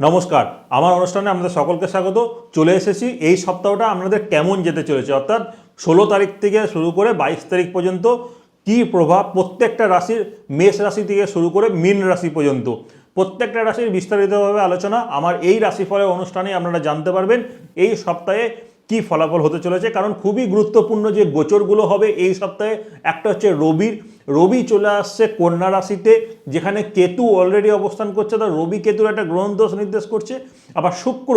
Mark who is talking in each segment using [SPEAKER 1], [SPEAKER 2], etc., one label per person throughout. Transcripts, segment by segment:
[SPEAKER 1] নমস্কার, আমার অনুষ্ঠানে আমাদের সকলকে স্বাগত। চলে এসেছি এই সপ্তাহটা আপনাদের কেমন যেতে চলেছে? অর্থাৎ ষোলো তারিখ থেকে শুরু করে বাইশ তারিখ পর্যন্ত কী প্রভাব প্রত্যেকটা রাশির মেষ রাশি থেকে শুরু করে মীন রাশি পর্যন্ত? প্রত্যেকটা রাশির বিস্তারিতভাবে আলোচনা আমার এই রাশিফলের অনুষ্ঠানে আপনারা জানতে পারবেন। এই সপ্তাহে কি ফলাফল হতে চলেছে? কারণ খুবই গুরুত্বপূর্ণ যে গোচরগুলো হবে এই সপ্তাহে, একটা হচ্ছে রবির। রবি চলে আসছে কন্যা রাশিতে, যেখানে কেতু অলরেডি অবস্থান করছে। তার রবি কেতুর একটা গ্রহণদোষ নির্দেশ করছে। আবার শুক্র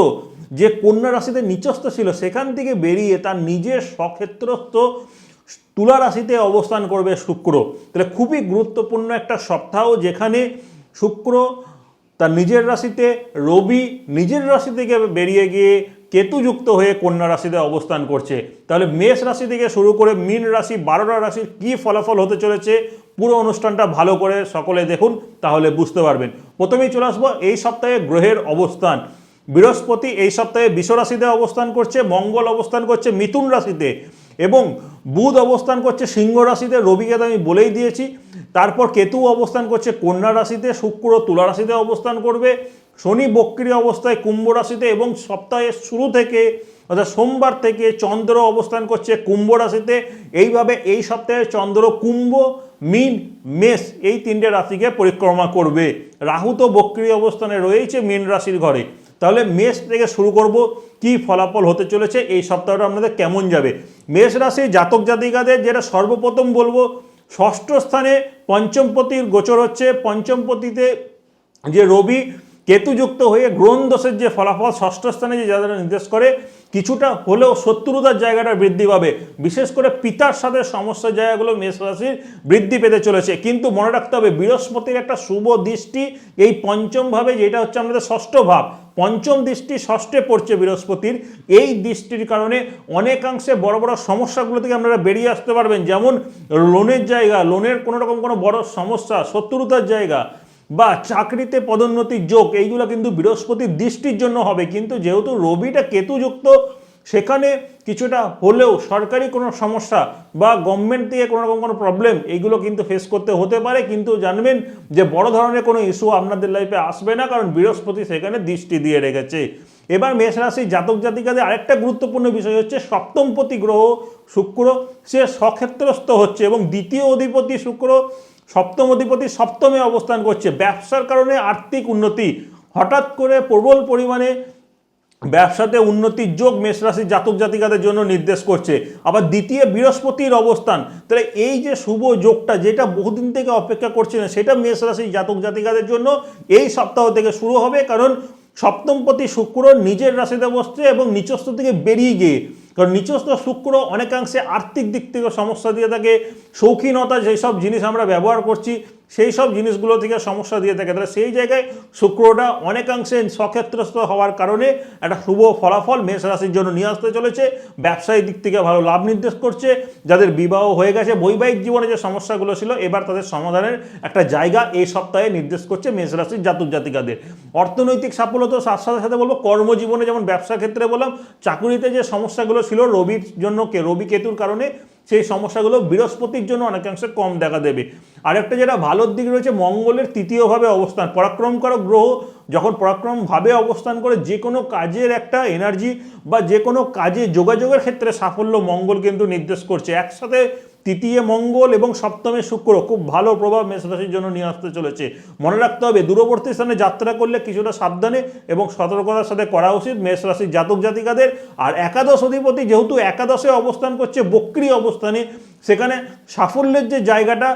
[SPEAKER 1] যে কন্যা রাশিতে নিচস্থ ছিল, সেখান থেকে বেরিয়ে তার নিজের স্বক্ষেত্রস্থ তুলা রাশিতে অবস্থান করবে শুক্র। তাহলে খুবই গুরুত্বপূর্ণ একটা সপ্তাহ যেখানে শুক্র তার নিজের রাশিতে, রবি নিজের রাশি থেকে বেরিয়ে গিয়ে কেতুযুক্ত হয়ে কন্যা রাশিতে অবস্থান করছে। তাহলে মেষ রাশি থেকে শুরু করে মীন রাশি, বারোটা রাশির কী ফলাফল হতে চলেছে, পুরো অনুষ্ঠানটা ভালো করে সকলে দেখুন, তাহলে বুঝতে পারবেন। প্রথমেই চলে আসব এই সপ্তাহে গ্রহের অবস্থান। বৃহস্পতি এই সপ্তাহে বিশ্বরাশিতে রাশিতে অবস্থান করছে, মঙ্গল অবস্থান করছে, মিথুন রাশিতে। এবং বুধ অবস্থান করছে সিংহ রাশিতে, রবিকে তো আমি বলেই দিয়েছি। তারপর কেতু অবস্থান করছে কন্যা রাশিতে, শুক্র তুলা রাশিতে অবস্থান করবে। শনি বক্রী অবস্থায় কুম্ভ রাশিতে এবং সপ্তাহের শুরু থেকে অর্থাৎ সোমবার থেকে চন্দ্র অবস্থান করছে কুম্ভ রাশিতে। এইভাবে এই সপ্তাহে চন্দ্র, কুম্ভ, মিন, মেষ এই তিনটে রাশিকে পরিক্রমা করবে। রাহু তো বক্রী অবস্থানে রয়েছে মীন রাশির ঘরে। তাহলে মেষ থেকে শুরু করব, কি ফলাফল হতে চলেছে, এই সপ্তাহটা আপনাদের কেমন যাবে? মেষ রাশি জাতক জাতিকাদের যেটা সর্বপ্রথম বলব, ষষ্ঠ স্থানে পঞ্চমপতির গোচর হচ্ছে পঞ্চমপতিতে যে রবি কেতুযুক্ত হয়ে গ্রহণ দোষের যে ফলাফল, ষষ্ঠ স্থানে যে যাদের নির্দেশ করে কিছুটা হলেও শত্রুতার জায়গাটা বৃদ্ধি পাবে। বিশেষ করে পিতার সাথে সমস্যার জায়গাগুলো মেষ রাশির বৃদ্ধি পেতে চলেছে। কিন্তু মনে রাখতে হবে, বৃহস্পতির একটা শুভ দৃষ্টি এই পঞ্চম ভাবে যেটা হচ্ছে আমাদের ষষ্ঠ ভাব, পঞ্চম দৃষ্টি ষষ্ঠে পড়ছে বৃহস্পতির। এই দৃষ্টির কারণে অনেকাংশে বড় বড় সমস্যাগুলো থেকে আপনারা বেরিয়ে আসতে পারবেন। যেমন লোনের জায়গা লোনের কোনো রকম কোনো বড় সমস্যা, শত্রুতার জায়গা বা চাকরিতে পদোন্নতির যোগ, এইগুলো কিন্তু বৃহস্পতির দৃষ্টির জন্য হবে। কিন্তু যেহেতু রবিটা কেতুযুক্ত, সেখানে কিছুটা হলেও সরকারি কোনো সমস্যা বা গভর্নমেন্ট থেকে কোনো রকম কোনো প্রবলেম এইগুলো কিন্তু ফেস করতে হতে পারে। কিন্তু জানবেন যে বড় ধরনের কোনো ইস্যু আপনাদের লাইফে আসবে না, কারণ বৃহস্পতি সেখানে দৃষ্টি দিয়ে রেখেছে। এবার মেষ রাশি জাতক জাতিকাদের আরেকটা গুরুত্বপূর্ণ বিষয় হচ্ছে, সপ্তমপতি গ্রহ শুক্র, সে সক্ষেত্রস্থ হচ্ছে এবং দ্বিতীয় অধিপতি শুক্র সপ্তম অধিপতি সপ্তমে অবস্থান করছে। ব্যবসার কারণে আর্থিক উন্নতি। হঠাৎ করে প্রবল পরিমাণে ব্যবসাতে উন্নতির যোগ মেষরাশির জাতক জাতিকাদের জন্য নির্দেশ করছে। আবার দ্বিতীয় বৃহস্পতির অবস্থান। তাহলে এই যে শুভ যোগটা যেটা বহুদিন থেকে অপেক্ষা করছিলেন, সেটা মেষরাশির জাতক জাতিকাদের জন্য এই সপ্তাহ থেকে শুরু হবে। কারণ সপ্তমপতি শুক্র নিজের রাশিতে বসছে এবং নিচস্থ থেকে বেরিয়ে গিয়ে কারণ নিচস্থ শুক্র অনেকাংশে আর্থিক দিক থেকে সমস্যা দিয়ে থাকে, শৌখিনতা যেসব জিনিস আমরা ব্যবহার করছি সেই সব জিনিসগুলো থেকে সমস্যা দিয়ে থাকে। তাহলে সেই জায়গায় শুক্রটা অনেকাংশে সক্ষেত্রস্থ হওয়ার কারণে একটা শুভ ফলাফল মেষ রাশির জন্য নিয়ে আসতে চলেছে। ব্যবসায়িক দিক থেকে ভালো লাভ নির্দেশ করছে। যাদের বিবাহ হয়ে গেছে, বৈবাহিক জীবনে যে সমস্যাগুলো ছিল, এবার তাদের সমাধানের একটা জায়গা এই সপ্তাহে নির্দেশ করছে মেষ রাশির জাতক জাতিকাদের। অর্থনৈতিক সাফল্য সাথে সাথে বলব, কর্মজীবনে যেমন ব্যবসা ক্ষেত্রে বললাম, চাকুরিতে যে সমস্যাগুলো ছিল, রবির জন্য কে, রবি কেতুর কারণে সেই সমস্যাগুলো বৃহস্পতির জন্য অনেকাংশে কম দেখা দেবে। আরেকটা যেটা ভালোর দিক রয়েছে, মঙ্গলের তৃতীয়ভাবে অবস্থান। পরাক্রম পরাক্রমকারক গ্রহ যখন পরাক্রমভাবে অবস্থান করে, যে কোনো কাজের একটা এনার্জি বা যে কোনো কাজে যোগাযোগের ক্ষেত্রে সাফল্য মঙ্গল কিন্তু নির্দেশ করছে। একসাথে তৃতীয় মঙ্গল এবং সপ্তমে শুক্র খুব ভালো প্রভাব মেষরাশির জন্য নিয়ে আসতে চলেছে। মনে রাখতে হবে, দূরবর্তী স্থানে যাত্রা করলে কিছুটা সাবধানে এবং সতর্কতার সাথে করা উচিত মেষ রাশির জাতক জাতিকাদের। আর একাদশ অধিপতি যেহেতু একাদশে অবস্থান করছে, বক্রি অবস্থানে, সেখানে সাফল্যের যে জায়গাটা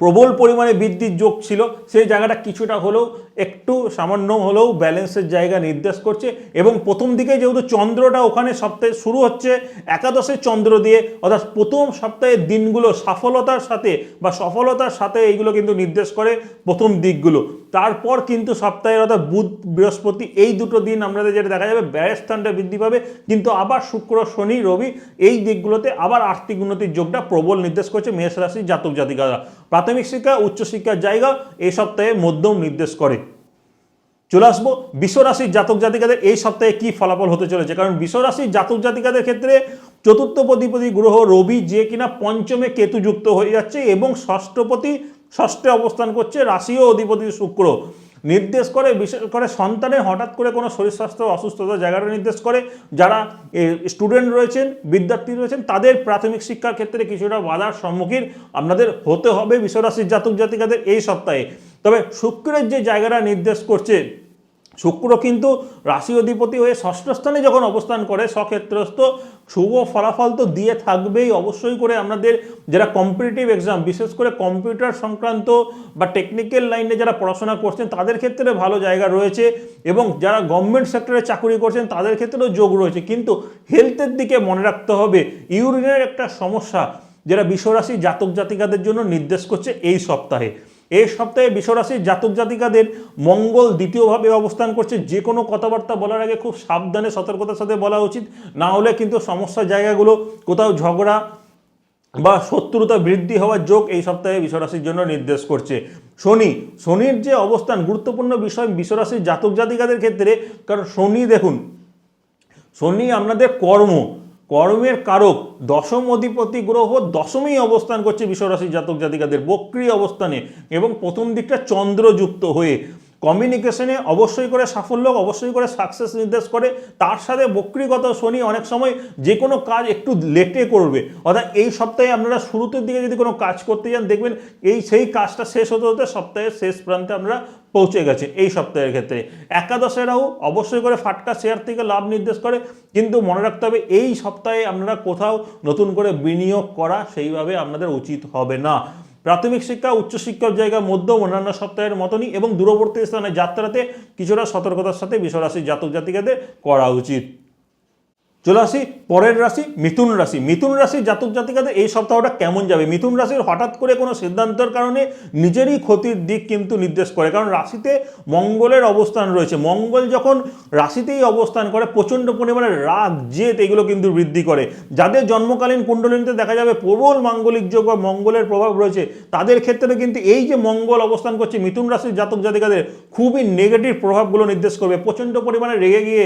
[SPEAKER 1] প্রবল পরিমাণে বৃদ্ধির যোগ ছিল, সেই জায়গাটা কিছুটা হলেও একটু সামান্য হলেও ব্যালেন্সের জায়গা নির্দেশ করছে এবং প্রথম দিকে যেহেতু চন্দ্রটা ওখানে সপ্তাহে শুরু হচ্ছে একাদশের চন্দ্র দিয়ে, অর্থাৎ প্রথম সপ্তাহের দিনগুলো সফলতার সাথে বা সফলতার সাথে এইগুলো কিন্তু নির্দেশ করে প্রথম দিকগুলো। তারপর কিন্তু সপ্তাহের অর্থাৎ বুধ, বৃহস্পতি এই দুটো দিন আমাদের যেটা দেখা যাবে, ব্যয়ের স্থানটা বৃদ্ধি পাবে। কিন্তু আবার শুক্র, শনি, রবি এই দিকগুলোতে আবার আর্থিক উন্নতির যোগটা প্রবল নির্দেশ করছে মেষ রাশির জাতক জাতিকারা। প্রাথমিক শিক্ষা, উচ্চশিক্ষার জায়গা এই সপ্তাহে মধ্যম নির্দেশ করে। চলে আসব। বিশ্বরাশির জাতক জাতিকাদের এই সপ্তাহে কি ফলাফল হতে চলেছে? কারণ বিশ্বরাশির জাতক জাতিকাদের ক্ষেত্রে চতুর্থ পদিপতি গ্রহ রবি, যে কিনা পঞ্চমে কেতু যুক্ত হয়ে যাচ্ছে এবং ষষ্ঠপতি ষষ্ঠে অবস্থান করছে রাশি ও অধিপতি শুক্র। নির্দেশ করে বিশেষ করে সন্তানের হঠাৎ করে কোনো শরীর স্বাস্থ্য অসুস্থতা জায়গাটা নির্দেশ করে। যারা স্টুডেন্ট রয়েছেন, বিদ্যার্থী রয়েছেন, তাদের প্রাথমিক শিক্ষার ক্ষেত্রে কিছুটা বাধার সম্মুখীন আপনাদের হতে হবে বিশ্বরাশির জাতক জাতিকাদের এই সপ্তাহে। তবে শুক্রের যে জায়গাটা নির্দেশ করছে, শুক্র কিন্তু রাশি অধিপতি হয়ে ষষ্ঠ স্থানে যখন অবস্থান করে, সক্ষেত্রস্থ, শুভ ফলাফল তো দিয়ে থাকবেই অবশ্যই করে আমাদের যারা কম্পিটিটিভ এক্সাম বিশেষ করে কম্পিউটার সংক্রান্ত বা টেকনিক্যাল লাইনে যারা পড়াশোনা করছেন, তাদের ক্ষেত্রে ভালো জায়গা রয়েছে এবং যারা গভর্নমেন্ট সেক্টরে চাকরি করছেন, তাদের ক্ষেত্রেও যোগ রয়েছে। কিন্তু হেলথের দিকে মনে রাখতে হবে, ইউরিনের একটা সমস্যা যেটা বিশ্বরাশি জাতক জাতিকাদের জন্য নির্দেশ করছে এই সপ্তাহে। এই সপ্তাহে বিশ্বরাশির জাতক জাতিকাদের মঙ্গল দ্বিতীয়ভাবে অবস্থান করছে। যে কোনো কথাবার্তা বলার আগে খুব সাবধানে সতর্কতার সাথে বলা উচিত। না হলে কিন্তু সমস্যার জায়গাগুলো কোথাও ঝগড়া বা শত্রুতা বৃদ্ধি হওয়ার যোগ এই সপ্তাহে বিশ্বরাশির জন্য নির্দেশ করছে। শনি, শনির যে অবস্থান গুরুত্বপূর্ণ বিষয় বিশ্বরাশির জাতক জাতিকাদের ক্ষেত্রে, কারণ শনি দেখুন, শনি আপনাদের কর্ম কর্মের কারক দশম অধিপতি গ্রহ দশমেই অবস্থান করছে বিশ্বরাশি জাতক জাতিকাদের বক্রি অবস্থানে এবং প্রথম দিকটা চন্দ্রযুক্ত হয়ে কমিউনিকেশনে অবশ্যই করে সাফল্য, অবশ্যই করে সাকসেস নির্দেশ করে, তার সাথে বক্রিগত শনি অনেক সময় যে কোনো কাজ একটু লেটে করবে। অর্থাৎ এই সপ্তাহে আপনারা শুরুতের দিকে যদি কোনো কাজ করতে যান, দেখবেন এই সেই কাজটা শেষ হতে হতে সপ্তাহের শেষ প্রান্তে আমরা পৌঁছে গেছে এই সপ্তাহের ক্ষেত্রে। একাদশেরাও অবশ্যই করে ফাটকা শেয়ার থেকে লাভ নির্দেশ করে, কিন্তু মনে রাখতে হবে এই সপ্তাহে আপনারা কোথাও নতুন করে বিনিয়োগ করা সেইভাবে আপনাদের উচিত হবে না। প্রাথমিক শিক্ষা উচ্চশিক্ষার জায়গা মধ্য অন্যান্য সপ্তাহের মতনই এবং দূরবর্তী স্থানে যাত্রাতে কিছুটা সতর্কতার সাথে বিশ্বরাশির জাতক জাতিকাদের করা উচিত। চলে আসি, পরের রাশি মিথুন রাশি। মিথুন রাশির জাতক জাতিকাদের এই সপ্তাহটা কেমন যাবে? মিথুন রাশির হঠাৎ করে কোনো সিদ্ধান্তের কারণে নিজেরই ক্ষতির দিক কিন্তু নির্দেশ করে, কারণ রাশিতে মঙ্গলের অবস্থান রয়েছে। মঙ্গল যখন রাশিতেই অবস্থান করে, প্রচণ্ড পরিমাণে রাগ, জেদ, এগুলো কিন্তু বৃদ্ধি করে। যাদের জন্মকালীন কুণ্ডলিনীতে দেখা যাবে প্রবল মাঙ্গলিক যোগ বা মঙ্গলের প্রভাব রয়েছে, তাদের ক্ষেত্রে কিন্তু এই যে মঙ্গল অবস্থান করছে, মিথুন রাশির জাতক জাতিকাদের খুবই নেগেটিভ প্রভাবগুলো নির্দেশ করবে। প্রচণ্ড পরিমাণে রেগে গিয়ে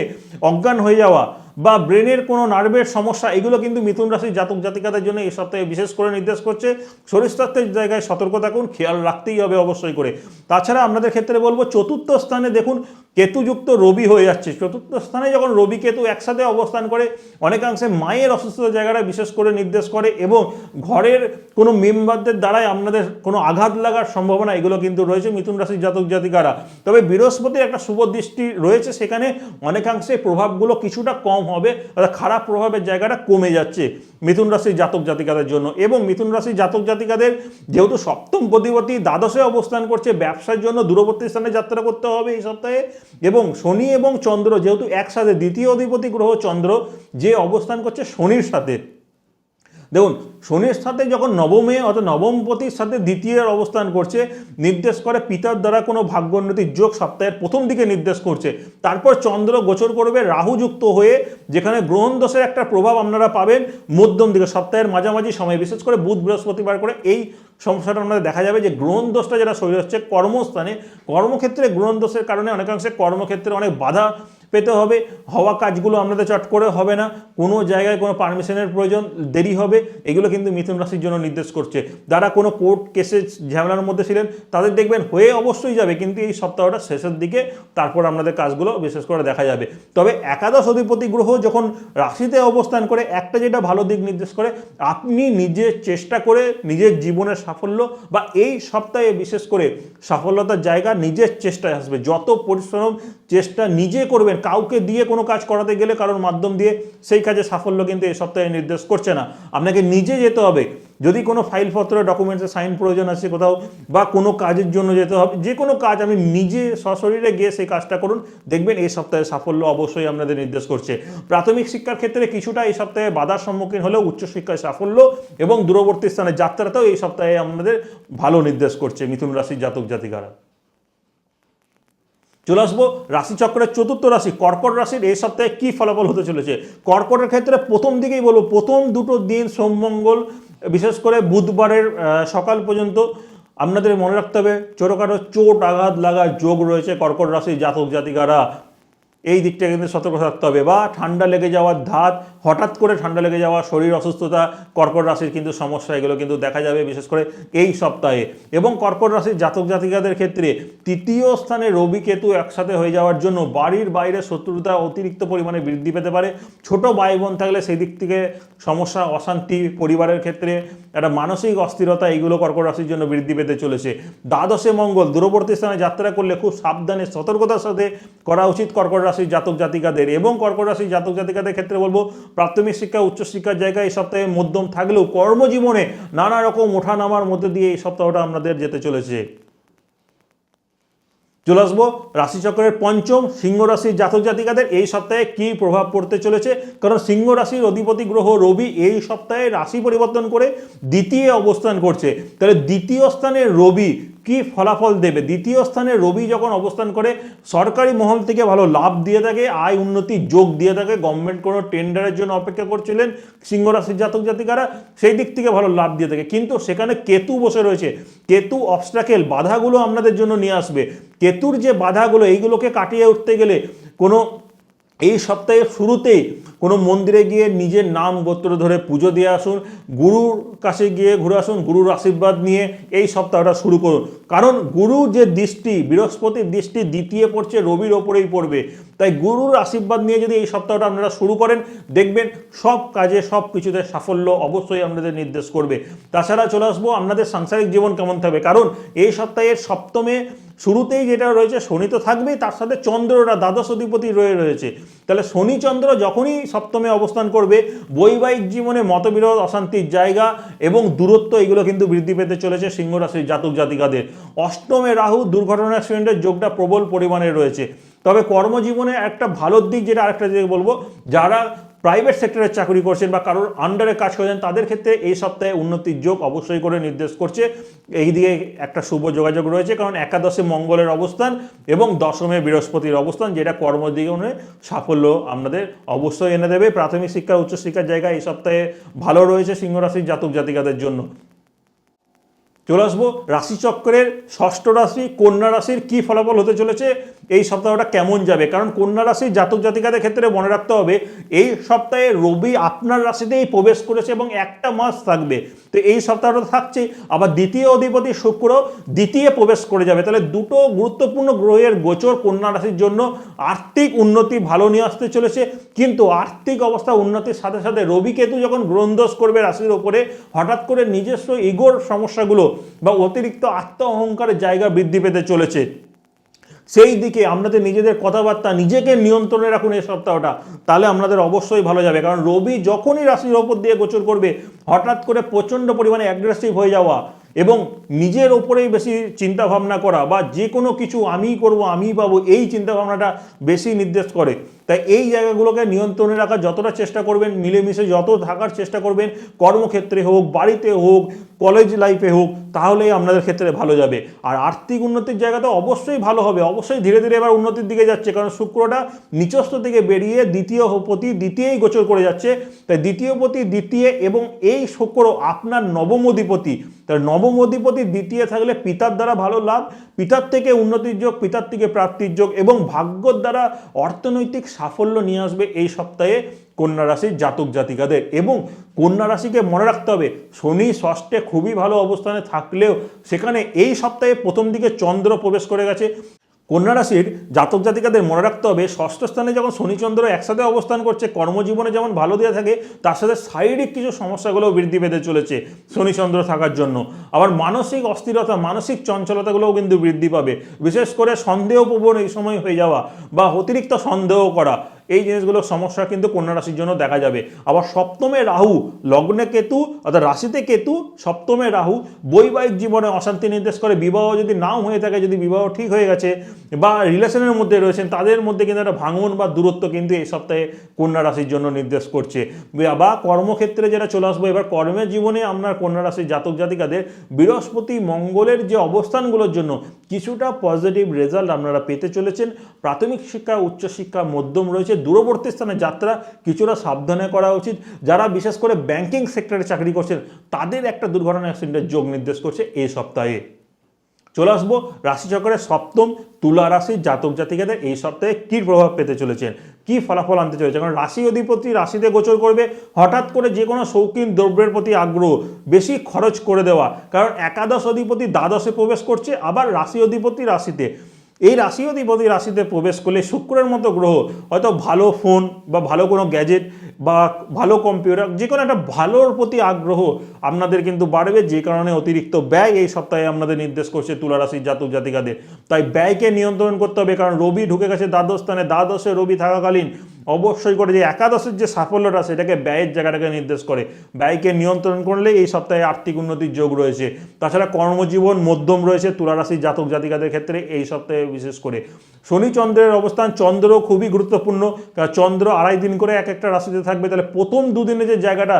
[SPEAKER 1] অজ্ঞান হয়ে যাওয়া বা ব্রেনের কোনো নার্ভের সমস্যা, এগুলো কিন্তু মিথুন রাশির জাতক জাতিকাদের জন্য এই সপ্তাহে বিশেষ করে নির্দেশ করছে। শরীর স্বাস্থ্যের জায়গায় সতর্ক থাকুন, খেয়াল রাখতেই হবে অবশ্যই করে। তাছাড়া আপনাদের ক্ষেত্রে বলব, চতুর্থ স্থানে দেখুন কেতুযুক্ত রবি হয়ে যাচ্ছে। চতুর্থ স্থানে যখন রবি কেতু একসাথে অবস্থান করে, অনেকাংশে মায়ের অসুস্থতার জায়গাটা বিশেষ করে নির্দেশ করে এবং ঘরের কোনো মেম্বারদের দ্বারাই আপনাদের কোনো আঘাত লাগার সম্ভাবনা এগুলো কিন্তু রয়েছে মিথুন রাশির জাতক জাতিকারা। তবে বৃহস্পতির একটা শুভ দৃষ্টি রয়েছে, সেখানে অনেকাংশে প্রভাবগুলো কিছুটা কম হবে, অর্থাৎ খারাপ প্রভাবের জায়গাটা কমে যাচ্ছে মিথুন রাশির জাতক জাতিকাদের জন্য। এবং মিথুন রাশির জাতক জাতিকাদের যেহেতু সপ্তম প্রতিপতি দ্বাদশে অবস্থান করছে, ব্যবসার জন্য দূরবর্তী স্থানে যাত্রা করতে হবে এই সপ্তাহে। এবং শনি এবং চন্দ্র, যেহেতু একসাথে দ্বিতীয় অধিপতি গ্রহ চন্দ্র, যে অবস্থান করছে শনির সাথে দেখুন, শনির সাথে যখন নবমে অর্থাৎ নবমপতির সাথে দ্বিতীয় অবস্থান করছে, নির্দেশ করে পিতার দ্বারা কোনো ভাগ্যোন্নতির যোগ সপ্তাহের প্রথম দিকে নির্দেশ করছে। তারপর চন্দ্র গোচর করবে, রাহুযুক্ত হয়ে, যেখানে গ্রহণ দোষের একটা প্রভাব আপনারা পাবেন, মধ্যম দিকে সপ্তাহের মাঝামাঝি সময়, বিশেষ করে বুধ বৃহস্পতিবার করে এই সমস্যাটা আমাদের দেখা যাবে যে গ্রহণ দোষটা যেটা শরীর হচ্ছে কর্মস্থানে, কর্মক্ষেত্রে গ্রহণ দোষের কারণে অনেকাংশে কর্মক্ষেত্রে অনেক বাধা পেতে হবে। হওয়া কাজগুলো আপনাদের চট করে হবে না। কোনো জায়গায় কোনো পারমিশনের প্রয়োজন, দেরি হবে। এগুলো কিন্তু মিথুন রাশির জন্য নির্দেশ করছে। যারা কোনো কোর্ট কেসে ঝামেলার মধ্যে ছিলেন, তাদের দেখবেন হয়ে অবশ্যই যাবে। কিন্তু এই সপ্তাহটা শেষের দিকে তারপর আপনাদের কাজগুলো বিশেষ করে দেখা যাবে। তবে একাদশ অধিপতি গ্রহ যখন রাশিতে অবস্থান করে, একটা যেটা ভালো দিক নির্দেশ করে, আপনি নিজে চেষ্টা করে নিজের জীবনের সাফল্য বা এই সপ্তাহে বিশেষ করে সাফল্যতার জায়গা নিজের চেষ্টায় আসবে। যত পরিশ্রম চেষ্টা নিজে করবেন, কাউকে দিয়ে কোনো কাজ করাতে গেলে কারোর মাধ্যম দিয়ে সেই কাজে সাফল্য কিন্তু এই সপ্তাহে নির্দেশ করছে না। আপনাকে নিজে যেতে হবে। যদি কোনো ফাইলপত্র ডকুমেন্টসে সাইন প্রয়োজন আছে কোথাও বা কোনো কাজের জন্য যেতে হবে, যে কোনো কাজ আপনি নিজে সশরীরে গিয়ে সেই কাজটা করুন, দেখবেন এই সপ্তাহে সাফল্য অবশ্যই আপনাদের নির্দেশ করছে। প্রাথমিক শিক্ষার ক্ষেত্রে কিছুটা এই সপ্তাহে বাধার সম্মুখীন হলেও উচ্চশিক্ষায় সাফল্য এবং দূরবর্তী স্থানে যাত্রাতেও এই সপ্তাহে আমাদের ভালো নির্দেশ করছে মিথুন রাশির জাতক জাতিকারা। চলে আসব রাশিচক্রের চতুর্থ রাশি, কর্কট রাশির এই সপ্তাহে কী ফলাফল হতে চলেছে? কর্কটের ক্ষেত্রে প্রথম দিকেই বলব, প্রথম দুটো দিন সোমমঙ্গল বিশেষ করে বুধবারের সকাল পর্যন্ত আপনাদের মনে রাখতে হবে, ছোটোখাটো চোট আঘাত লাগার যোগ রয়েছে কর্কট রাশির জাতক জাতিকারা। এই দিকটা কিন্তু সতর্ক থাকতে হবে বা ঠান্ডা লেগে যাওয়ার ধাত, হঠাৎ করে ঠান্ডা লেগে যাওয়া, শরীর অসুস্থতা, কর্কট রাশির কিন্তু সমস্যা, এগুলো কিন্তু দেখা যাবে বিশেষ করে এই সপ্তাহে। এবং কর্কট রাশির জাতক জাতিকাদের ক্ষেত্রে তৃতীয় স্থানে রবি কেতু একসাথে হয়ে যাওয়ার জন্য বাড়ির বাইরে শত্রুতা অতিরিক্ত পরিমাণে বৃদ্ধি পেতে পারে। ছোট ভাই বোন থাকলে সেই দিক থেকে সমস্যা, অশান্তি পরিবারের ক্ষেত্রে একটা মানসিক অস্থিরতা এইগুলো কর্কট রাশির জন্য বৃদ্ধি পেতে চলেছে। দ্বাদশে মঙ্গল, দূরবর্তী স্থানে যাত্রা করলে খুব সাবধানে, সতর্কতার সাথে করা উচিত কর্কট রাশির জাতক জাতিকাদের এবং কর্কট রাশির জাতক জাতিকাদের ক্ষেত্রে বলব, প্রাথমিক শিক্ষা উচ্চশিক্ষার জায়গায় এই সপ্তাহে মধ্যম থাকলেও কর্মজীবনে নানা রকম ওঠানামার মধ্যে দিয়ে এই সপ্তাহটা আমাদের যেতে চলেছে। চলে আসব রাশিচক্রের পঞ্চম সিংহ রাশির জাতক জাতিকাদের এই সপ্তাহে কি প্রভাব পড়তে চলেছে? কারণ সিংহ রাশির অধিপতি গ্রহ রবি এই সপ্তাহে রাশি পরিবর্তন করে দ্বিতীয় অবস্থান করছে। তাহলে দ্বিতীয় স্থানে রবি কি ফলাফল দেবে? দ্বিতীয় স্থানে রবি যখন অবস্থান করে, সরকারি মহল থেকে ভালো লাভ দিয়ে থাকে, আয় উন্নতি যোগ দিয়ে থাকে। গভর্নমেন্ট কোনো টেন্ডারের জন্য অপেক্ষা করছিলেন সিংহ রাশির জাতক জাতিকারা, সেই দিক থেকে ভালো লাভ দিয়ে থাকে। কিন্তু সেখানে কেতু বসে রয়েছে। কেতু অবস্ট্রাকেল বাধাগুলো আপনাদের জন্য নিয়ে আসবে। কেতুর যে বাধাগুলো, এইগুলোকে কাটিয়ে উঠতে গেলে কোনো এই সপ্তাহের শুরুতেই কোনো মন্দিরে গিয়ে নিজের নাম গোত্র ধরে পুজো দিয়ে আসুন, গুরুর কাছে গিয়ে ঘুরে আসুন, গুরুর আশীর্বাদ নিয়ে এই সপ্তাহটা শুরু করুন। কারণ গুরু যে দৃষ্টি, বৃহস্পতির দৃষ্টি দ্বিতীয় পড়ছে, রবির ওপরেই পড়বে। তাই গুরুর আশীর্বাদ নিয়ে যদি এই সপ্তাহটা আপনারা শুরু করেন, দেখবেন সব কাজে, সব কিছুতে সাফল্য অবশ্যই আপনাদের নির্দেশ করবে। তাছাড়া চলে আসব, আপনাদের সাংসারিক জীবন কেমন থাকবে? কারণ এই সপ্তাহের সপ্তমে শুরুতেই যেটা রয়েছে, শনি তো থাকবেই, তার সাথে চন্দ্রটা দ্বাদশ অধিপতি রয়ে রয়েছে। তাহলে শনি চন্দ্র যখনই সপ্তমে অবস্থান করবে, বৈবাহিক জীবনে মতবিরোধ, অশান্তির জায়গা এবং দূরত্ব, এগুলো কিন্তু বৃদ্ধি পেতে চলেছে সিংহ রাশির জাতক জাতিকাদের। অষ্টমে রাহু দুর্ঘটনা অ্যাক্সিডেন্টের যোগটা প্রবল পরিমাণে রয়েছে। তবে কর্মজীবনে একটা ভালো দিক, যেটা আরেকটা দিকে বলব, যারা প্রাইভেট সেক্টরের চাকরি করছেন বা কারোর আন্ডারে কাজ করছেন, তাদের ক্ষেত্রে এই সপ্তাহে উন্নতির যোগ অবশ্যই করে নির্দেশ করছে। এই দিকে একটা শুভ যোগাযোগ রয়েছে, কারণ একাদশে মঙ্গলের অবস্থান এবং দশমে বৃহস্পতির অবস্থান, যেটা কর্মজীবনে সাফল্য আপনাদের অবশ্যই এনে দেবে। প্রাথমিক শিক্ষা, উচ্চশিক্ষার জায়গা এই সপ্তাহে ভালো রয়েছে সিংহরাশির জাতক জাতিকাদের জন্য। চলে আসব। রাশিচক্রের ষষ্ঠ রাশি, কন্যা রাশির কি ফলাফল হতে চলেছে, এই সপ্তাহটা কেমন যাবে? কারণ কন্যা রাশির জাতক জাতিকাদের ক্ষেত্রে মনে রাখতে হবে, এই সপ্তাহে রবি আপনার রাশিতেই প্রবেশ করেছে এবং একটা মাস থাকবে। তো এই সপ্তাহটা থাকছে, আবার দ্বিতীয় অধিপতি শুক্র দ্বিতীয় প্রবেশ করে যাবে। তাহলে দুটো গুরুত্বপূর্ণ গ্রহের গোচর কন্যা রাশির জন্য আর্থিক উন্নতি ভালো নিয়ে আসতে চলেছে। কিন্তু আর্থিক অবস্থা উন্নতির সাথে সাথে রবি কেতু যখন গ্রহণদোষ করবে রাশির ওপরে, হঠাৎ করে নিজস্ব ইগোর সমস্যাগুলো বা অতিরিক্ত আত্ম অহংকারের জায়গা বৃদ্ধি পেতে চলেছে। সেই দিকে আপনাদের নিজেদের কথাবার্তা নিজেকে নিয়ন্ত্রণে রাখুন এই সপ্তাহটা, তাহলে আপনাদের অবশ্যই ভালো যাবে। কারণ রবি যখনই রাশির ওপর দিয়ে গোচর করবে, হঠাৎ করে প্রচণ্ড পরিমাণে অ্যাগ্রেসিভ হয়ে যাওয়া এবং নিজের ওপরেই বেশি চিন্তা ভাবনা করা বা যে কোনো কিছু আমিই করব, আমিই পাবো, এই চিন্তা ভাবনাটা বেশি নির্দেশ করে। তাই এই জায়গাগুলোকে নিয়ন্ত্রণে রাখার যতটা চেষ্টা করবেন, মিলেমিশে যত থাকার চেষ্টা করবেন, কর্মক্ষেত্রে হোক, বাড়িতে হোক, কলেজ লাইফে হোক, তাহলেই আপনাদের ক্ষেত্রে ভালো যাবে। আর আর্থিক উন্নতির জায়গা তো অবশ্যই ভালো হবে, অবশ্যই ধীরে ধীরে এবার উন্নতির দিকে যাচ্ছে, কারণ শুক্রটা নিচস্থ থেকে বেরিয়ে দ্বিতীয় পতি দ্বিতীয়ই গোচর করে যাচ্ছে। তাই দ্বিতীয় পতি, দ্বিতীয় এবং এই শুক্র আপনার নবম অধিপতি তাই নবম অধিপতি দ্বিতীয় থাকলে পিতার দ্বারা ভালো লাভ, পিতার থেকে উন্নতির যোগ, পিতার থেকে প্রাপ্তির যোগ এবং ভাগ্যর দ্বারা অর্থনৈতিক সাফল্য নিয়ে আসবে এই সপ্তাহে কন্যা রাশির জাতক জাতিকাদের এবং কন্যা রাশিকে মনে রাখতে হবে, শনি ষষ্ঠে খুবই ভালো অবস্থানে থাকলেও সেখানে এই সপ্তাহে প্রথম দিকে চন্দ্র প্রবেশ করে গেছে কন্যা রাশির জাতক জাতিকাদের মনে রাখতে হবে, ষষ্ঠ স্থানে যখন শনিচন্দ্র একসাথে অবস্থান করছে, কর্মজীবনে যেমন ভালো দিয়ে থাকে, তার সাথে শারীরিক কিছু সমস্যাগুলোও বৃদ্ধি পেতে চলেছে শনিচন্দ্র থাকার জন্য। আবার মানসিক অস্থিরতা, মানসিক চঞ্চলতাগুলোও কিন্তু বৃদ্ধি পাবে। বিশেষ করে সন্দেহপ্রবণ এই সময় হয়ে যাওয়া বা অতিরিক্ত সন্দেহ করা। এই জিনিসগুলোর সমস্যা কিন্তু কন্যা রাশির জন্য দেখা যাবে। আবার সপ্তমে রাহু, লগ্নে কেতু, অর্থাৎ রাশিতে কেতু, সপ্তমে রাহু, বৈবাহিক জীবনে অশান্তি নির্দেশ করে, বিবাহ যদি নাও হয়ে থাকে, যদি বিবাহ ঠিক হয়ে গেছে, বা রিলেশনের মধ্যে রয়েছেন, তাদের মধ্যে কিন্তু একটা ভাঙন বা দূরত্ব কিন্তু এই সপ্তাহে কন্যা রাশির জন্য নির্দেশ করছে। বা কর্মক্ষেত্রে যেটা চলে আসব, এবার কর্মের জীবনে আপনার কন্যা রাশির জাতক জাতিকাদের বৃহস্পতি মঙ্গলের যে অবস্থানগুলোর জন্য কিছুটা পজিটিভ রেজাল্ট আপনারা পেতে চলেছেন। প্রাথমিক শিক্ষা উচ্চশিক্ষা মধ্যম রয়েছে। দূরবর্তী স্থানে যাত্রা কিছুটা সাবধানে করা উচিত। যারা বিশেষ করে ব্যাংকিং সেক্টরে চাকরি করছেন, তাদের একটা দুর্ঘটনা অ্যাক্সিডেন্টের যোগ নির্দেশ করছে এই সপ্তাহে। চলে আসব। রাশিচক্রের সপ্তম তুলা রাশির জাতক জাতিকাদের এই সপ্তাহে কী প্রভাব পেতে চলেছেন কি ফলাফল আনতে চলেছে? কারণ রাশি অধিপতি রাশিতে গোচর করবে হঠাৎ করে যে কোনো শৌখিন দ্রব্যের প্রতি আগ্রহ, বেশি খরচ করে দেওয়া। কারণ একাদশ অধিপতি দ্বাদশে প্রবেশ করছে, আবার রাশি অধিপতি রাশিতে। এই রাশি অধিপতি রাশিতে প্রবেশ করলে শুক্রের মতো গ্রহ, হয়তো ভালো ফোন বা ভালো কোনো গ্যাজেট বা ভালো কম্পিউটার, যে কোনো একটা ভালোর প্রতি আগ্রহ আপনাদের কিন্তু বাড়বে, যে কারণে অতিরিক্ত ব্যয় এই সপ্তাহে আপনাদের নির্দেশ করছে তুলা রাশির জাতক জাতিকাদের। তাই ব্যয়কে নিয়ন্ত্রণ করতে হবে, কারণ রবি ঢুকে গেছে দ্বাদশ স্থানে, দ্বাদশে রবি থাকাকালীন অবশ্যই করে যে একাদশের যে সাফল্যটা, সেটাকে ব্যয়ের জায়গাটাকে নির্দেশ করে। ব্যয়কে নিয়ন্ত্রণ করলে এই সপ্তাহে আর্থিক উন্নতির যোগ রয়েছে। তাছাড়া কর্মজীবন মধ্যম রয়েছে তুলারাশির জাতক জাতিকাদের ক্ষেত্রে এই সপ্তাহে বিশেষ করে। শনি চন্দ্রের অবস্থান চন্দ্র খুবই গুরুত্বপূর্ণ। চন্দ্র আড়াই দিন করে এক একটা রাশিতে থাকবে। তাহলে প্রথম দুদিনে যে জায়গাটা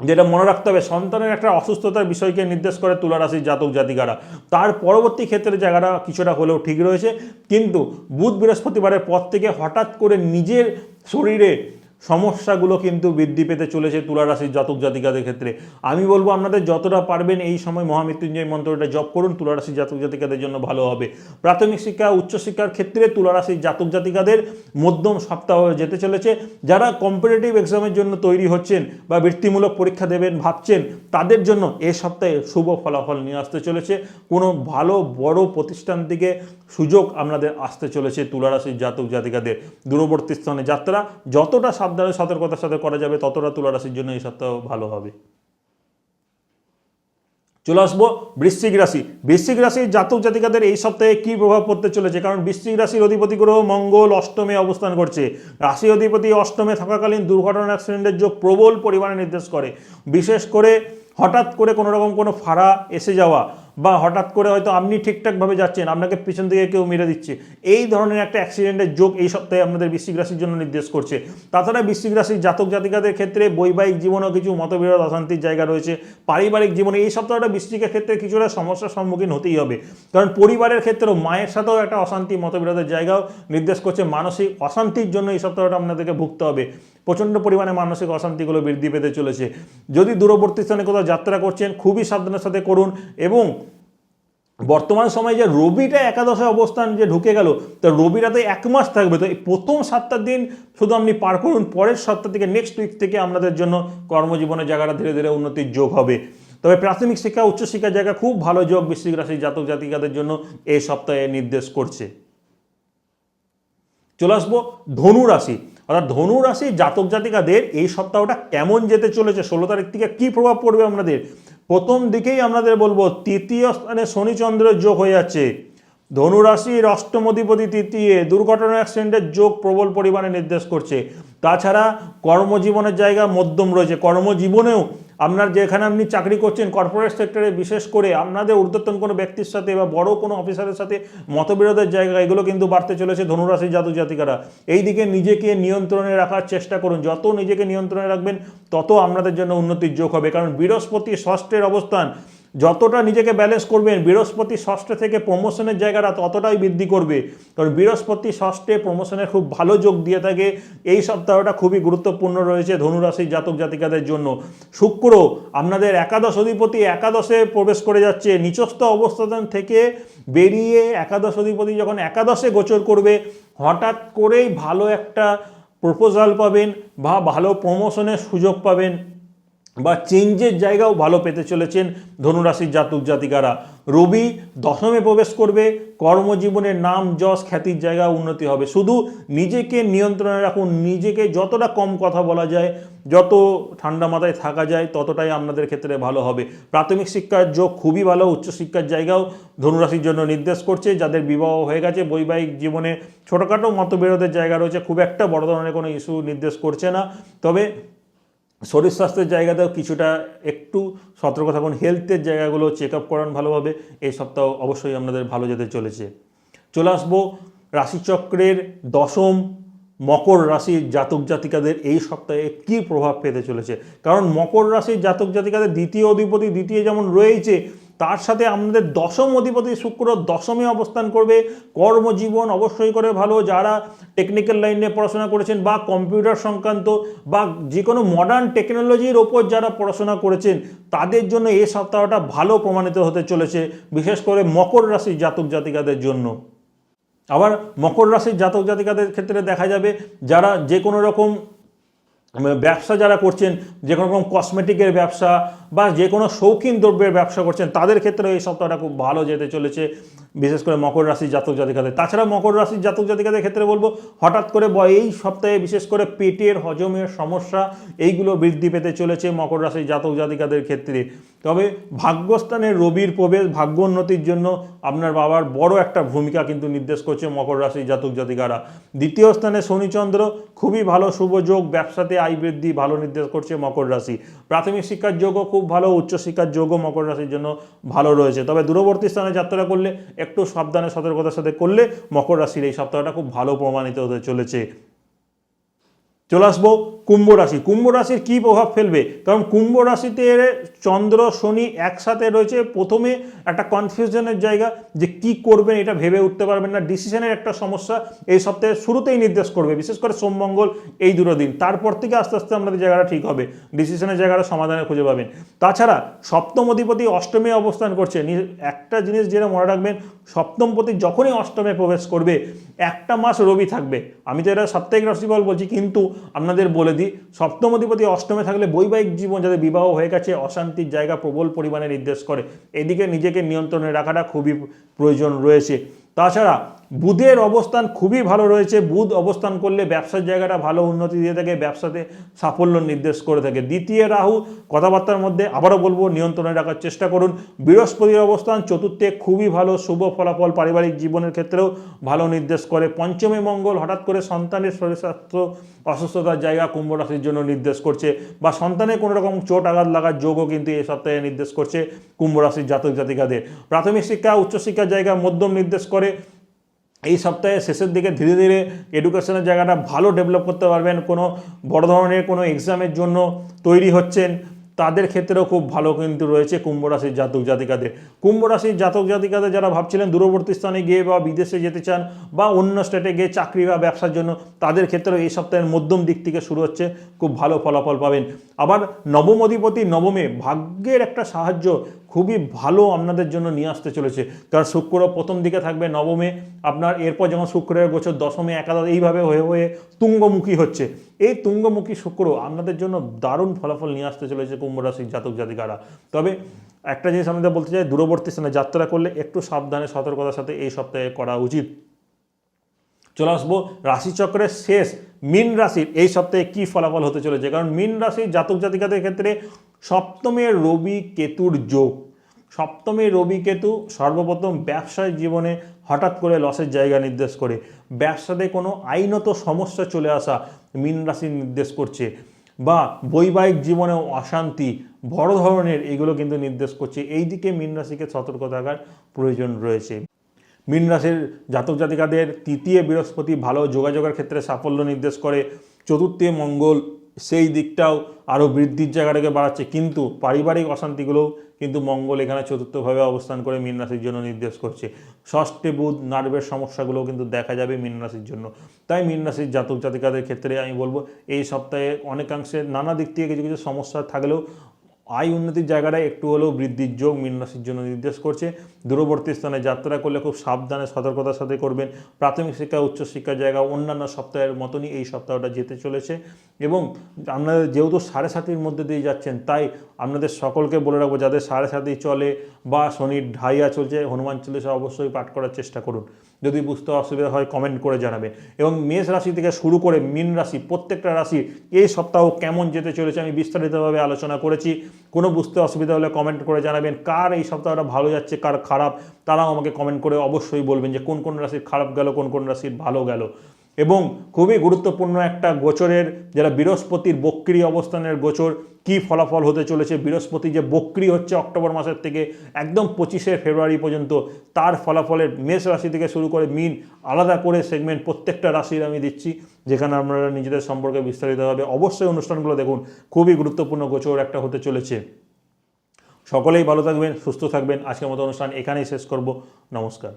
[SPEAKER 1] যেটা মনে রাখতে হবে, সন্তানের একটা অসুস্থতার বিষয়কে নির্দেশ করে তুলা রাশির জাতক জাতিকারা। তার পরবর্তী ক্ষেত্রে জায়গাটা কিছুটা হলেও ঠিক রয়েছে। কিন্তু বুধ বৃহস্পতিবারের পর থেকে হঠাৎ করে নিজের শরীরে সমস্যাগুলো কিন্তু বৃদ্ধি পেতে চলেছে তুলা রাশির জাতক জাতিকাদের ক্ষেত্রে। আমি বলব, আপনাদের যতটা পারবেন এই সময় মহামৃত্যুঞ্জয় মন্ত্রটা জপ করুন, তুলারাশির জাতক জাতিকাদের জন্য ভালো হবে। প্রাথমিক শিক্ষা, উচ্চশিক্ষার ক্ষেত্রে তুলারাশির জাতক জাতিকাদের মধ্যম সপ্তাহ যেতে চলেছে। যারা কম্পিটিটিভ এক্সামের জন্য তৈরি হচ্ছেন বা বৃত্তিমূলক পরীক্ষা দেবেন ভাবছেন, তাদের জন্য এ সপ্তাহে শুভ ফলাফল নিয়ে আসতে চলেছে। কোনো ভালো, বড় প্রতিষ্ঠান থেকে সুযোগ আপনাদের আসতে চলেছে তুলারাশির জাতক জাতিকাদের। দূরবর্তী স্থানে যাত্রা, যতটা সাবধানে সতর্কতার সাথে করা যাবে, ততটা তুলা রাশির জন্য এই সপ্তাহ ভালো হবে। চলে আসব বৃশ্চিক রাশি। বৃশ্চিক রাশির জাতক জাতিকাদের এই সপ্তাহে কী প্রভাব পড়তে চলেছে? কারণ বৃশ্চিক রাশির অধিপতি গ্রহ মঙ্গল অষ্টমে অবস্থান করছে। রাশি অধিপতি অষ্টমে থাকাকালীন দুর্ঘটনা, অ্যাক্সিডেন্টের যোগ প্রবল পরিমাণে নির্দেশ করে। বিশেষ করে হঠাৎ করে কোনো রকম কোনো ফাড়া এসে যাওয়া বা হঠাৎ করে হয়তো আপনি ঠিকঠাকভাবে যাচ্ছেন, আপনাকে পিছন থেকে কেউ মেরে দিচ্ছে, এই ধরনের একটা অ্যাক্সিডেন্টের যোগ এই সপ্তাহে আপনাদের বৃশ্চিক রাশির জন্য নির্দেশ করছে। তাছাড়া বৃশ্চিক রাশির জাতক জাতিকাদের ক্ষেত্রে বৈবাহিক জীবনেও কিছু মতবিরোধ, অশান্তির জায়গা রয়েছে। পারিবারিক জীবনে এই সপ্তাহটা বৃশ্চিকের ক্ষেত্রে কিছুটা সমস্যার সম্মুখীন হতেই হবে। কারণ পরিবারের ক্ষেত্রেও মায়ের সাথেও একটা অশান্তি, মতবিরোধের জায়গাও নির্দেশ করছে। মানসিক অশান্তির জন্য এই সপ্তাহটা আপনাদেরকে ভুগতে হবে। প্রচণ্ড পরিমাণে মানসিক অশান্তিগুলো বৃদ্ধি পেতে চলেছে। যদি দূরবর্তী স্থানে কোথাও যাত্রা করছেন, খুবই সাবধানের সাথে করুন এবং বর্তমান সময়ে যে রবিটা একাদশে অবস্থান যে ঢুকে গেল, তো রবিটা তো এক মাস থাকবে। তো এই প্রথম সাতটা দিন শুধু আপনি পার করুন, পরের সপ্তাহ থেকে নেক্সট উইক থেকে আপনাদের জন্য কর্মজীবনের জায়গাটা ধীরে ধীরে উন্নতির যোগ হবে। তবে প্রাথমিক শিক্ষা উচ্চশিক্ষার জায়গা খুব ভালো যোগ বৃশ্চিক রাশির জাতক জাতিকাদের জন্য এই সপ্তাহে নির্দেশ করছে। চলে আসব ধনু রাশি। অর্থাৎ ধনু রাশি জাতক জাতিকাদের এই সপ্তাহটা কেমন যেতে চলেছে? ষোলো তারিখ থেকে কী প্রভাব পড়বে আপনাদের প্রথম দিকেই আপনাদের বলব, তৃতীয় স্থানে শনিচন্দ্রের যোগ হয়ে যাচ্ছে। ধনুরাশির অষ্টম অধিপতি তৃতীয়, দুর্ঘটনা অ্যাক্সিডেন্টের যোগ প্রবল পরিমাণে নির্দেশ করছে। তাছাড়া কর্মজীবনের জায়গা মধ্যম রয়েছে। কর্মজীবনেও আপনার যেখানে আপনি চাকরি করছেন কর্পোরেট সেক্টরে বিশেষ করে আপনাদের ঊর্ধ্বতন কোনো ব্যক্তির সাথে বা বড় কোনো অফিসারের সাথে মতবিরোধের জায়গা এগুলো কিন্তু বাড়তে চলেছে ধনুরাশি জাতক জাতিকারা। এই দিকে নিজেকে নিয়ন্ত্রণে রাখার চেষ্টা করুন। যত নিজেকে নিয়ন্ত্রণে রাখবেন, তত আপনাদের জন্য উন্নতির যোগ হবে। কারণ বৃহস্পতি ষষ্ঠের অবস্থান যতটা নিজেকে ব্যালেন্স করবেন, বৃহস্পতি ষষ্ঠে থেকে প্রমোশনের জায়গাটা ততটাই বৃদ্ধি করবে। কারণ বৃহস্পতি ষষ্ঠে প্রমোশনের খুব ভালো যোগ দিয়ে থাকে। এই সপ্তাহটা খুবই গুরুত্বপূর্ণ রয়েছে ধনুরাশির জাতক জাতিকাদের জন্য। শুক্র আপনাদের একাদশ অধিপতি একাদশে প্রবেশ করে যাচ্ছে। নিচস্থ অবস্থান থেকে বেরিয়ে একাদশ অধিপতি যখন একাদশে গোচর করবে, হঠাৎ করেই ভালো একটা প্রপোজাল পাবেন বা ভালো প্রমোশনের সুযোগ পাবেন। বা চেঞ্জের জায়গাও ভালো পেতে চলেছেন ধনুরাশির জাতক জাতিকারা। রবি দশমে প্রবেশ করবে কর্মজীবনের নাম, যশ, খ্যাতির জায়গা উন্নতি হবে। শুধু নিজেকে নিয়ন্ত্রণে রাখুন, নিজেকে যতটা কম কথা বলা যায়, যত ঠান্ডা মাথায় থাকা যায়, ততটাই আপনাদের ক্ষেত্রে ভালো হবে। প্রাথমিক শিক্ষার যোগ খুবই ভালো উচ্চশিক্ষার জায়গাও ধনুরাশির জন্য নির্দেশ করছে। যাদের বিবাহ হয়ে গেছে, বৈবাহিক জীবনে ছোটোখাটো মতবিরোধের জায়গা রয়েছে, খুব একটা বড় ধরনের কোনো ইস্যু নির্দেশ করছে না। তবে শরীর স্বাস্থ্যের জায়গাতেও কিছুটা একটু সতর্ক থাকুন হেলথের জায়গাগুলো চেক আপ করান ভালোভাবে, এই সপ্তাহ অবশ্যই আপনাদের ভালো যেতে চলেছে। চলে আসব রাশিচক্রের দশম মকর রাশির জাতক জাতিকাদের এই সপ্তাহে কী প্রভাব পেতে চলেছে? কারণ মকর রাশির জাতক জাতিকাদের দ্বিতীয় অধিপতি, দ্বিতীয় যেমন রয়েছে তার সাথে আমাদের দশম অধিপতি শুক্র দশমে অবস্থান করবে। কর্মজীবন অবশ্যই করে ভালো। যারা টেকনিক্যাল লাইনে পড়াশোনা করেছেন বা কম্পিউটার সংক্রান্ত বা যে কোনো মডার্ন টেকনোলজির ওপর যারা পড়াশোনা করেছেন, তাদের জন্য এই সপ্তাহটা ভালো প্রমাণিত হতে চলেছে, বিশেষ করে মকর রাশির জাতক জাতিকাদের জন্য। আবার মকর রাশির জাতক জাতিকাদের ক্ষেত্রে দেখা যাবে, যারা যে কোনো রকম ব্যবসা যারা করছেন, যে কোনো রকম কসমেটিকের ব্যবসা বা যে কোনো শৌখিন দ্রব্যের ব্যবসা করছেন, তাদের ক্ষেত্রে এই সপ্তাহটা খুব ভালো যেতে চলেছে, বিশেষ করে মকর রাশির জাতক জাতিকাদের। তাছাড়া মকর রাশির জাতক জাতিকাদের ক্ষেত্রে বলব, হঠাৎ করে এই সপ্তাহে বিশেষ করে পেটের হজমের সমস্যা, এইগুলো বৃদ্ধি পেতে চলেছে মকর রাশির জাতক জাতিকাদের ক্ষেত্রে। তবে ভাগ্যস্থানে রবির প্রবেশ, ভাগ্য উন্নতির জন্য আপনার বাবার বড় একটা ভূমিকা কিন্তু নির্দেশ করছে মকর রাশি জাতক জাতিকারা। দ্বিতীয় স্থানে শনিচন্দ্র, খুবই ভালো শুভ যোগ, ব্যবসাতে আয় বৃদ্ধি ভালো নির্দেশ করছে মকর রাশি। প্রাথমিক শিক্ষার যোগও খুব ভালো উচ্চশিক্ষার যোগও মকর রাশির জন্য ভালো রয়েছে। তবে দূরবর্তী স্থানে যাত্রা করলে একটু সাবধানে সতর্কতার সাথে করলে মকর রাশির এই সপ্তাহটা খুব ভালো প্রমাণিত হতে চলেছে। চলে আসব কুম্ভ রাশি। কুম্ভ রাশির কী প্রভাব ফেলবে? কারণ কুম্ভ রাশিতে চন্দ্র, শনি একসাথে রয়েছে। প্রথমে একটা কনফিউশনের জায়গা যে কি করবেন এটা ভেবে উঠতে পারবেন না। ডিসিশনের একটা সমস্যা এই সপ্তাহে শুরুতেই নির্দেশ করবে। বিশেষ করে সোমমঙ্গল এই দুটো দিন। তারপর থেকে আস্তে আস্তে আপনাদের জায়গাটা ঠিক হবে। ডিসিশনের জায়গাটা সমাধানে খুঁজে পাবেন। তাছাড়া সপ্তম অধিপতি অষ্টমে অবস্থান করছে। একটা জিনিস যেটা মনে রাখবেন সপ্তমপতি যখনই অষ্টমে প্রবেশ করবে, একটা মাস রবি থাকবে। আমি তো এটা সাপ্তাহিক রাশিফল বলছি, কিন্তু আপনাদের বলে দিই, সপ্তম অধিপতি অষ্টমে থাকলে বৈবাহিক জীবন যাদের বিবাহ হয়ে গেছে, অশান্তির জায়গা প্রবল পরিমাণে নির্দেশ করে। এদিকে নিজেকে নিয়ন্ত্রণে রাখাটা খুবই প্রয়োজন রয়েছে। তাছাড়া বুধের অবস্থান খুবই ভালো রয়েছে। বুধ অবস্থান করলে ব্যবসার জায়গাটা ভালো উন্নতি দিয়ে থাকে, ব্যবসাতে সাফল্য নির্দেশ করে থাকে। দ্বিতীয় রাহু কথাবার্তার মধ্যে আবারও বলব, নিয়ন্ত্রণে রাখার চেষ্টা করুন। বৃহস্পতির অবস্থান চতুর্থে খুবই ভালো, শুভ ফলাফল পারিবারিক জীবনের ক্ষেত্রেও ভালো নির্দেশ করে। পঞ্চমী মঙ্গল হঠাৎ করে সন্তানের শরীর স্বাস্থ্য, অসুস্থতার জায়গা কুম্ভ রাশির জন্য নির্দেশ করছে বা সন্তানের কোনো রকম চোট আঘাত লাগার যোগও কিন্তু এই সপ্তাহে নির্দেশ করছে কুম্ভ রাশির জাতক জাতিকাদের। প্রাথমিক শিক্ষা, উচ্চশিক্ষার জায়গা মধ্যম নির্দেশ করে। এই সপ্তাহে শেষের দিকে ধীরে ধীরে এডুকেশনের জায়গাটা ভালো ডেভেলপ করতে পারবেন। কোনো বড় ধরনের কোনো এক্সামের জন্য তৈরি হচ্ছেন, তাদের ক্ষেত্রেও খুব ভালো কিন্তু রয়েছে কুম্ভ রাশির জাতক জাতিকাদের। কুম্ভ রাশির জাতক জাতিকাদের যারা ভাবছিলেন দূরবর্তী স্থানে গিয়ে বা বিদেশে যেতে চান বা অন্য স্টেটে গিয়ে চাকরি বা ব্যবসার জন্য, তাদের ক্ষেত্রেও এই সপ্তাহের মধ্যম দিক থেকে শুরু হচ্ছে, খুব ভালো ফলাফল পাবেন। আবার নবম অধিপতি নবমে ভাগ্যের একটা সাহায্য খুবই ভালো আপনাদের জন্য নিয়ে আসতে চলেছে। কারণ শুক্র প্রথম দিকে থাকবে, নবমে আপনার এরপর যেমন শুক্রের গোচর, দশমে একাদশ, এইভাবে হয়ে হয়ে তুঙ্গমুখী হচ্ছে। এই তুঙ্গমুখী শুক্র আপনাদের জন্য দারুণ ফলাফল নিয়ে আসতে চলেছে কুম্ভ রাশির জাতক জাতিকারা। তবে একটা জিনিস আমাদের বলতে চাই, দূরবর্তী স্থানে যাত্রা করলে একটু সাবধানে সতর্কতার সাথে এই সপ্তাহে করা উচিত। চলে আসব রাশিচক্রের শেষ, মীন রাশির এই সপ্তাহে কী ফলাফল হতে চলেছে? কারণ মীন রাশির জাতক জাতিকাদের ক্ষেত্রে সপ্তমে রবি কেতুর যোগ। সপ্তমে রবি কেতু সর্বপ্রথম ব্যবসায় জীবনে হঠাৎ করে লসের জায়গা নির্দেশ করে। ব্যবসাতে কোনো আইনত সমস্যা চলে আসা মীন নির্দেশ করছে বা বৈবাহিক জীবনেও অশান্তি, বড় ধরনের এগুলো কিন্তু নির্দেশ করছে। এই দিকে মীন রাশিকে সতর্ক থাকার প্রয়োজন রয়েছে। মীন রাশির জাতক জাতিকাদের তৃতীয় বৃহস্পতি ভালো যোগাযোগের ক্ষেত্রে সাফল্য নির্দেশ করে। চতুর্থে মঙ্গল সেই দিকটাও আরও বৃদ্ধির জায়গাটাকে বাড়াচ্ছে। কিন্তু পারিবারিক অশান্তিগুলোও কিন্তু মঙ্গল এখানে চতুর্থভাবে অবস্থান করে মীন রাশির জন্য নির্দেশ করছে। ষষ্ঠে বুধ নার্ভের সমস্যাগুলোও কিন্তু দেখা যাবে মীন রাশির জন্য। তাই মীন রাশির জাতক জাতিকাদের ক্ষেত্রে আমি বলব, এই সপ্তাহে অনেকাংশে নানা দিক থেকে কিছু কিছু সমস্যা থাকলেও আয় উন্নতির জায়গাটায় একটু হলেও বৃদ্ধির যোগ, মীন রাশির জন্য নির্দেশ করছে। দূরবর্তী স্থানে যাত্রা করলে খুব সাবধানে সতর্কতার সাথে করবেন। প্রাথমিক শিক্ষা উচ্চশিক্ষার জায়গা অন্যান্য সপ্তাহের মতনই এই সপ্তাহটা যেতে চলেছে। এবং আপনাদের যেহেতু সাড়ে সাতির মধ্যে দিয়ে যাচ্ছেন, তাই আপনাদের সকলকে বলে রাখব, যাদের সাড়ে সাতি চলে বা শনির ঢাইয়া চলছে, হনুমান চল্লিশা অবশ্যই পাঠ করার চেষ্টা করুন। যদি বুঝতে অসুবিধা হয় কমেন্ট করে জানাবেন। এবং মেষ রাশি থেকে শুরু করে মীন রাশি, প্রত্যেকটা রাশি এই সপ্তাহ কেমন যেতে চলেছে, আমি বিস্তারিতভাবে আলোচনা করেছি। কোনো বুঝতে অসুবিধা হলে কমেন্ট করে জানাবেন, কার এই সপ্তাহটা ভালো যাচ্ছে, কার খারাপ, তারাও আমাকে কমেন্ট করে অবশ্যই বলবেন যে কোন কোন রাশির খারাপ গেল, কোন কোন রাশির ভালো গেল। এবং খুবই গুরুত্বপূর্ণ একটা গোচরের যারা বৃহস্পতির বক্রি অবস্থানের গোচর, কি ফলাফল হতে চলেছে, বৃহস্পতি যে বক্রি হচ্ছে অক্টোবর মাসের থেকে একদম পঁচিশে ফেব্রুয়ারি পর্যন্ত, তার ফলাফলের মেষ রাশি থেকে শুরু করে মিন, আলাদা করে সেগমেন্ট প্রত্যেকটা রাশির আমি দিচ্ছি, যেখানে আপনারা নিজেদের সম্পর্কে বিস্তারিতভাবে অবশ্যই অনুষ্ঠানগুলো দেখুন, খুবই গুরুত্বপূর্ণ গোচর একটা হতে চলেছে। সকলেই ভালো থাকবেন, সুস্থ থাকবেন, আজকের মতো অনুষ্ঠান এখানেই শেষ করব, নমস্কার।